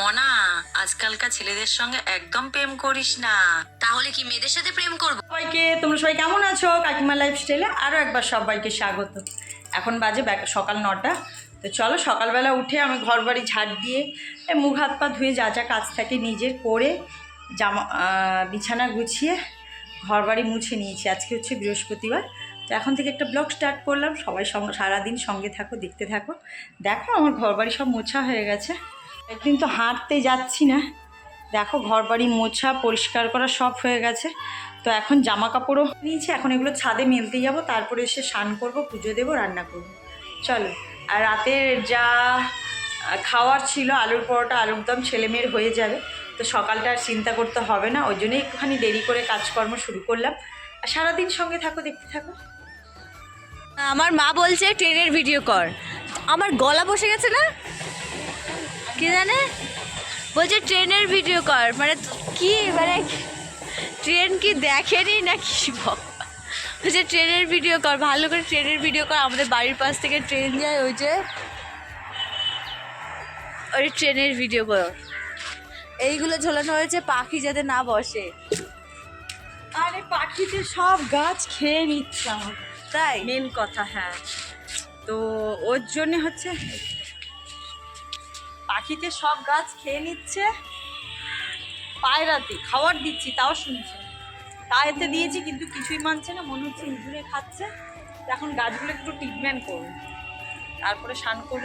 মনা, আজকালকার ছেলেদের সঙ্গে একদম প্রেম করিস না। তাহলে কি মেয়েদের সাথে প্রেম করব? সবাইকে, তোমরা সবাই কেমন আছো? কাকিমা লাইফস্টাইলে আরও একবার সবাইকে স্বাগত। এখন বাজে সকাল নটা। তো চলো, সকালবেলা উঠে আমি ঘর বাড়ি ঝাড় দিয়ে মুখ হাত পা ধুয়ে যা যা কাজ থাকে নিজের করে, জামা বিছানা গুছিয়ে ঘর বাড়ি মুছে নিয়েছি। আজকে হচ্ছে বৃহস্পতিবার। তো এখন থেকে একটা ব্লগ স্টার্ট করলাম। সবাই সঙ্গে, সারাদিন সঙ্গে থাকো, দেখতে থাকো। দেখো, আমার ঘর বাড়ি সব মোছা হয়ে গেছে। একদিন তো হাঁটতে যাচ্ছি না। দেখো ঘর বাড়ি মোছা, পরিষ্কার করা সব হয়ে গেছে। তো এখন জামা কাপড়ও নিয়েছি, এখন এগুলো ছাদে মেলতে যাব, তারপরে এসে স্নান করব, পুজো দেবো, রান্না করব। চলো, আর রাতের যা খাওয়ার ছিল, আলুর পরোটা, আলুর দম ছেলেমেয়ের হয়ে যাবে। তো সকালটা আর চিন্তা করতে হবে না ওই জন্যই একটুখানি দেরি করে কাজকর্ম শুরু করলাম। আর সারাদিন সঙ্গে থাকো, দেখতে থাকো। আমার মা বলছে, ট্রেনের ভিডিও কর। আমার গলা বসে গেছে না? কি জানে? বলছে ট্রেনের ভিডিও কর। মানে কি মানে ট্রেন কি দেখেনি না কি বল? বলছে ট্রেনের ভিডিও কর ভালো করে ট্রেনের ভিডিও কর। আমাদের বাড়ির পাশ থেকে ট্রেন যায় ওই যে ওই ট্রেনের ভিডিও কর। এইগুলো ঝোলানো হয়েছে পাখি যাতে না বসে। আরে পাখিতে সব গাছ খেয়ে নিচ্ছে তাই? মেন কথা হ্যাঁ। তো ওর জন্যে হচ্ছে পাখিতে সব গাছ খেয়ে নিচ্ছে। পায়রাতে খাবার দিচ্ছি, তাও শুনছে তা এতে দিয়েছি কিন্তু কিছুই মানছে না, মনে হচ্ছে ইঁদুরে খাচ্ছে। এখন গাছগুলো একটু ট্রিটমেন্ট করব। তারপরে স্নান করব।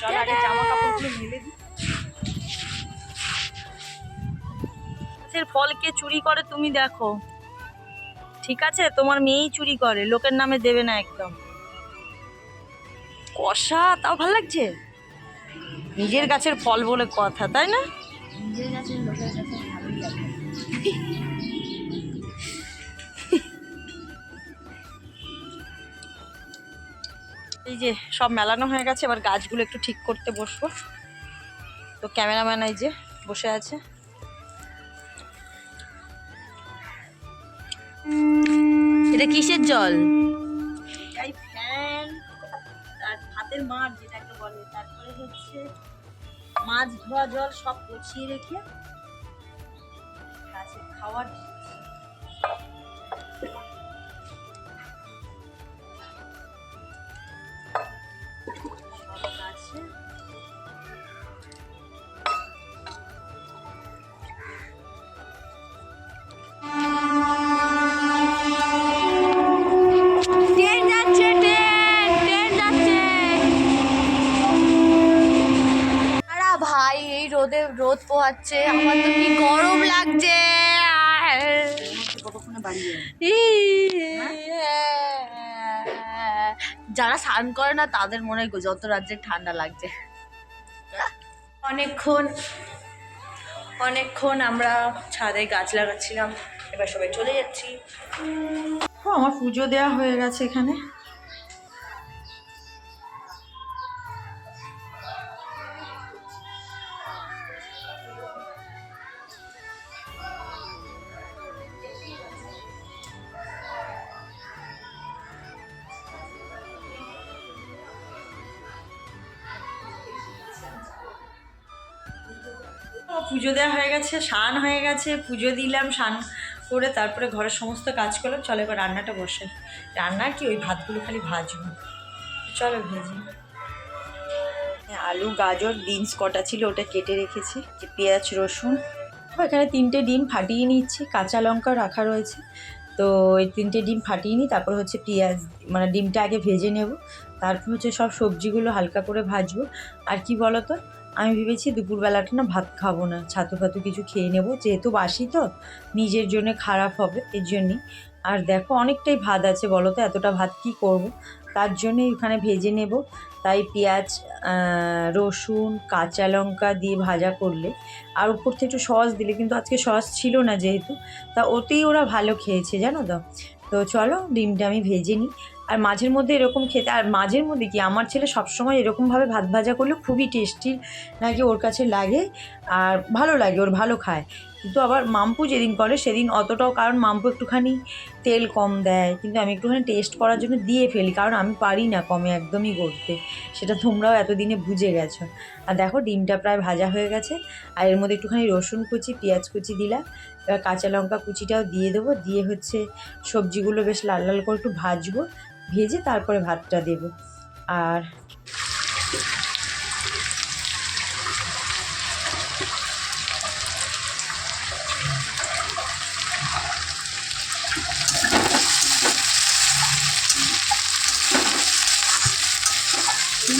চল আগে জামা কাপড়গুলো মেলে দিই। গাছের ফল কে চুরি করে তুমি দেখো। ঠিক আছে? তোমার মেয়েই চুরি করে, লোকের নামে দেবে না একদম। কষা, তাও ভালো লাগছে? নিজের গাছের ফল বলে কথা তাই না? নিজের কাছে লোকের কাছে ভালোই লাগে। এই যে সব মেলানো হয়ে গেছে এবার গাছগুলো একটু ঠিক করতে বসবো। তো ক্যামেরাম্যান এই যে বসে আছে। এটা কিসের জল? এই ফ্যান আর হাতের মাঠ যেটাকে বলে। তারপরে হচ্ছে মাছ ধোয়া জল সব পচিয়ে রেখে গাছের খাওয়ার পোহাচ্ছে আমার তো কি গরম লাগছে। যারা স্নান করে না তাদের মনে হয় যত রাজ্যে ঠান্ডা লাগছে। অনেকক্ষণ অনেকক্ষণ আমরা ছাদে গাছ লাগাচ্ছিলাম। এবার সবাই চলে যাচ্ছি। আমার পুজো দেওয়া হয়ে গেছে এখানে। পুজো দেওয়া হয়ে গেছে, স্নান হয়ে গেছে, পুজো দিলাম, স্নান করে তারপরে ঘরের সমস্ত কাজ করলাম। চলো এবার রান্নাটা বসাই। রান্না কি? ওই ভাতগুলো খালি ভাজবো। চলো ভেজি আলু, গাজর, বিনস কটা ছিল ওটা কেটে রেখেছি। যে পেঁয়াজ, রসুন। এখানে তিনটে ডিম ফাটিয়ে নিচ্ছি। কাঁচা লঙ্কা রাখা রয়েছে। তো এই তিনটে ডিম ফাটিয়ে নিই, তারপর হচ্ছে পেঁয়াজ। মানে ডিমটা আগে ভেজে নেব। তারপর হচ্ছে সব সবজিগুলো হালকা করে ভাজবো। আর কি বলো তো আমি ভেবেছি দুপুরবেলাটা না ভাত খাব না, ছাতু ফাতু কিছু খেয়ে নেব, যেহেতু বাসি তো, নিজের জন্য খারাপ হবে, এর জন্যই। আর দেখো, অনেকটাই ভাত আছে, বলো তো এতটা ভাত কি করব? তার জন্যই ওখানে ভেজে নেব। তাই পেঁয়াজ রসুন, কাঁচা লঙ্কা দিয়ে ভাজা করলে। আর উপর থেকে একটু সস দিলে, কিন্তু আজকে সস ছিল না যেহেতু, তা ওতেই ওরা ভালো খেয়েছে, জানো তো? তো চলো, ডিমটা আমি ভেজে নিই। আর মাঝের মধ্যে এরকম খেতে, আর মাঝের মধ্যে কি, আমার ছেলে সবসময় এরকমভাবে ভাত ভাজা করলে খুবই টেস্টি নাকি ওর কাছে লাগে, আর ভালো লাগে, ওর ভালো খায়। কিন্তু আবার মাম্পু যেদিন করে সেদিন অতটাও, কারণ মাম্পু একটুখানি তেল কম দেয়, কিন্তু আমি একটুখানি টেস্ট করার জন্য দিয়ে ফেলি, কারণ আমি পারি না কমে একদমই করতে। সেটা তোমরাও এতদিনে বুঝে গেছো। আর দেখো, ডিমটা প্রায় ভাজা হয়ে গেছে, আর এর মধ্যে একটুখানি রসুন কুচি, পেঁয়াজ কুচি দিলাম। এবার কাঁচা লঙ্কা কুচিটাও দিয়ে দেবো, দিয়ে হচ্ছে সবজিগুলো বেশ লাল লাল করে একটু ভাজবো, ভেজে তারপরে ভাতটা দেবো। আর তো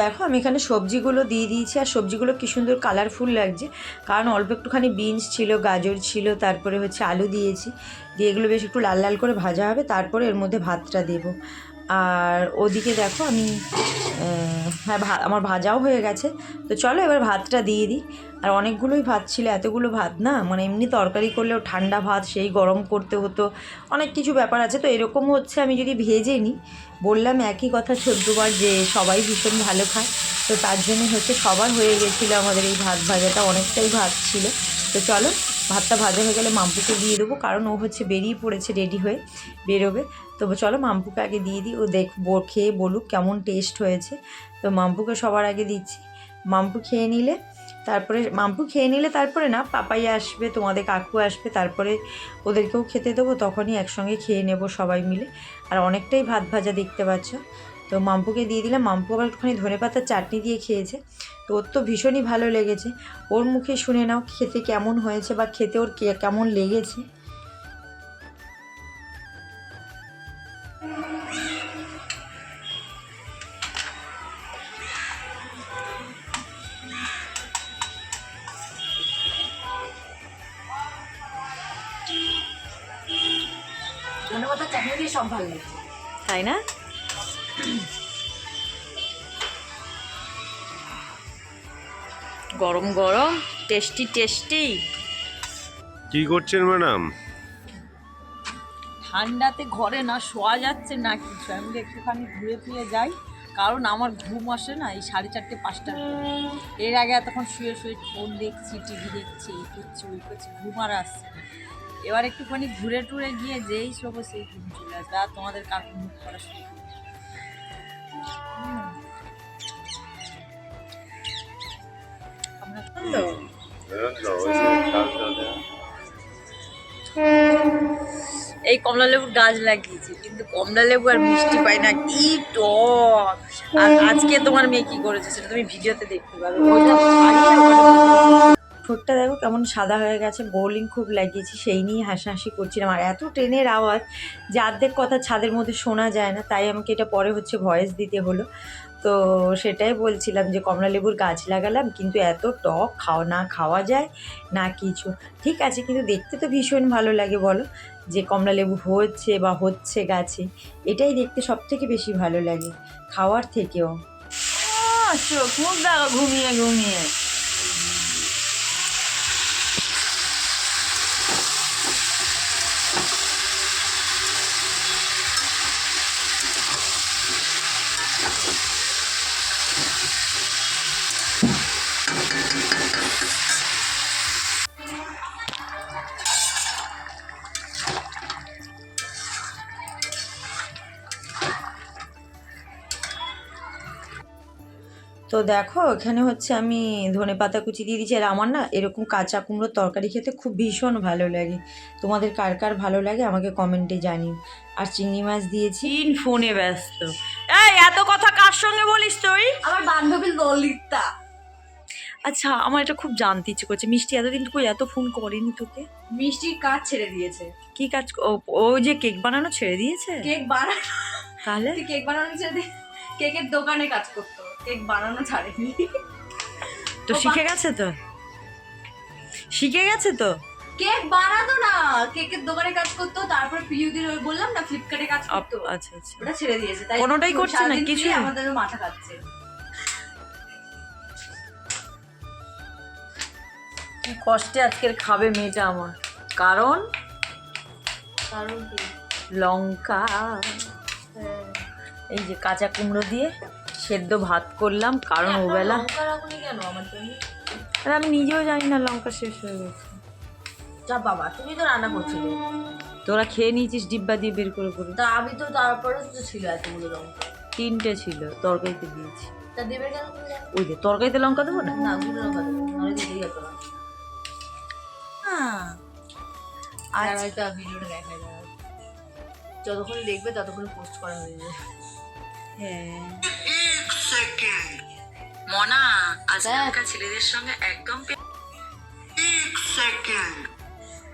দেখো, আমি এখানে সবজিগুলো দিয়ে দিয়েছি, আর সবজিগুলো কি সুন্দর কালারফুল লাগছে। কারণ অল্প একটুখানি বিনস ছিল, গাজর ছিল, তারপরে হচ্ছে আলু দিয়েছি। দিয়ে এগুলো বেশ একটু লাল লাল করে ভাজা হবে, তারপরে এর মধ্যে ভাতটা দেবো। আর ওদিকে দেখো আমি হ্যাঁ আমার ভাজাও হয়ে গেছে। তো চলো এবার ভাতটা দিয়ে দিই। আর অনেকগুলোই ভাত ছিল, এতগুলো ভাত না? মানে এমনি তরকারি করলেও ঠান্ডা ভাত, সেই গরম করতে হতো। অনেক কিছু ব্যাপার আছে। তো এরকম হচ্ছে আমি যদি ভেজে নিই, বললাম একই কথা চোদ্দবার যে সবাই ভীষণ ভালো খায়। তো তার জন্য হচ্ছে সবার হয়ে গেছিল আমাদের এই ভাত ভাজাটা, অনেকটাই ভাত ছিল। তো চলো ভাতটা ভাজা হয়ে গেলে মাম্পুকে দিয়ে দেবো, কারণ ও হচ্ছে বেরিয়ে পড়েছে রেডি হয়ে বেরোবে। তো চলো মাম্পুকে আগে দিয়ে দিই, ও দেখ খেয়ে বলুক কেমন টেস্ট হয়েছে। তো মাম্পুকে সবার আগে দিচ্ছি। মাম্পু খেয়ে নিলে তারপরে, মাম্পু খেয়ে নিলে তারপরে না, পাপাই আসবে, তোমাদের কাকু আসবে, তারপরে ওদেরকেও খেতে দেবো, তখনই একসঙ্গে খেয়ে নেব সবাই মিলে। আর অনেকটাই ভাত ভাজা দেখতে পাচ্ছ। তো মাম্পুকে দিয়ে দিলাম। মাম্পু আবার একটুখানি ধনে পাতার চাটনি দিয়ে খেয়েছে। তো ওর তো ভীষণই ভালো লেগেছে। ওর মুখে শুনে নাও খেতে কেমন হয়েছে বা খেতে ওর কে- কেমন লেগেছে। ধন্যবাদ চাটনি দিয়ে সব ভালো লাগছে। তাই না? গরম গরম টেস্টি টেস্টি কি করছেন ম্যাডাম? ঠান্ডাতে ঘরে না শোয়া যাচ্ছে না কিছু। আমি একটুখানি ঘুরে ফিরে যাই কারণ আমার ঘুম আসে না এই সাড়ে চারটে পাঁচটা। এর আগে এতক্ষণ শুয়ে শুয়ে ফোন দেখছি টিভি দেখছি এই করছি ওই করছি ঘুম আর আসছে এবার একটুখানি ঘুরে টুরে গিয়ে যেই শোবো সেই ঘুম চলে আসবে। আর তোমাদের কাকু মুখ করা শুরু এই কমলা লেবুর গাছ লাগিয়েছি, কিন্তু কমলা লেবু আর মিষ্টি পাই না, কি টক। আর আজকে তোমার মেয়ে কি করেছে সেটা তুমি ভিডিওতে দেখতে পাবে। ঠোঁটটা দেখো কেমন সাদা হয়ে গেছে বোলিং খুব লাগিয়েছি, সেই নিয়ে হাসাহাসি করছিলাম। আর এত ট্রেনের আওয়াজ যে অর্ধেক কথা ছাদের মধ্যে শোনা যায় না, তাই আমাকে এটা পরে হচ্ছে ভয়েস দিতে হলো। তো সেটাই বলছিলাম যে কমলা লেবুর গাছ লাগালাম, কিন্তু এত টক খাও না খাওয়া যায় না কিছু। ঠিক আছে, কিন্তু দেখতে তো ভীষণ ভালো লাগে বলো, যে কমলা লেবু হচ্ছে বা হচ্ছে গাছে। এটাই দেখতে সব থেকে বেশি ভালো লাগে, খাওয়ার থেকেও। চোখ মুখ ঘুমিয়ে ঘুমিয়ে। তো দেখো এখানে হচ্ছে আমি ধনে পাতা কুচি দিয়ে দিচ্ছি আর আমার না এরকম কাঁচা কুমড়োর তরকারি খেতে খুব ভীষণ ভালো লাগে। তোমাদের কার কার ভালো লাগে আমাকে কমেন্টে জানিও। আর চিংড়ি মাছ দিয়েছি। ফোনে ব্যস্ত। এই এত কথা কার সঙ্গে বলিস তুই? আমার বান্ধবী ললিতা। আচ্ছা আমার এটা খুব জানতে ইচ্ছে করছে। মিষ্টি এতদিন কই এত ফোন করেনি তোকে? মিষ্টির কাজ ছেড়ে দিয়েছে। কি কাজ? ও যে কেক বানানো ছেড়ে দিয়েছে? কেক বানানো তাহলে? তুই কেক বানানো ছেড়ে দিয়ে কেকের দোকানে কাজ করতো। কেক বানানো ছাড়েনি। তো শিখে গেছে তো? শিখে গেছে তো? কেক বানাতো না। কেকের দোকানে কাজ করতো তারপর পিউদির ওই বললাম না ফ্লিপকার্টে কাজ করতো। আচ্ছা আচ্ছা। ওটা ছেড়ে দিয়েছে তাই কোনোটাই করছে না? শুয়ে আমাদের মাথা খাচ্ছে। কি কষ্টে আজকের খাবে মেয়েটা আমার। কারণ? কারণ লঙ্কা। এই যে কাঁচা কুমড়ো দিয়ে সেদ্ধ ভাত করলাম কারণ ওবেলা আর আমি নিজেও জানি না লঙ্কা শেষ হয়ে গেছে। যা বাবা তুমি তো রান্না করছিলে। তোরা খেয়ে নিয়েছিস ডিব্বা দিয়ে বের করে করে তা আমি তো তারপরে তো ছিল এতগুলো লঙ্কা। তিনটে ছিল তরকারিতে দিয়েছি। তা দেবে কেন ওই যে তরকারিতে লঙ্কা দেবো না? না গুলো লঙ্কা দেবে নাহলে দিতেই যেত না। আর হয়তো ভিডিওটা দেখা যাবে যতক্ষণ দেখবে ততক্ষণ পোস্ট করা হয়ে যাবে। হ্যাঁ। মনা আজকালকার ছেলেদের সঙ্গে একদম প্রেম-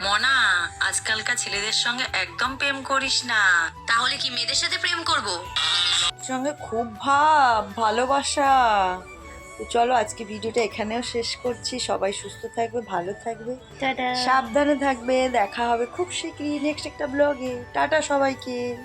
মনা আজকালকার ছেলেদের সঙ্গে একদম প্রেম করিস না। তাহলে কি মেয়েদের সাথে প্রেম করব? সঙ্গে খুব ভাব ভালোবাসা। তো চলো আজকে ভিডিওটা এখানেও শেষ করছি। সবাই সুস্থ থাকবে ভালো থাকবে। সাবধানে থাকবে দেখা হবে খুব শীঘ্রই নেক্সট একটা ব্লগে টাটা সবাইকে।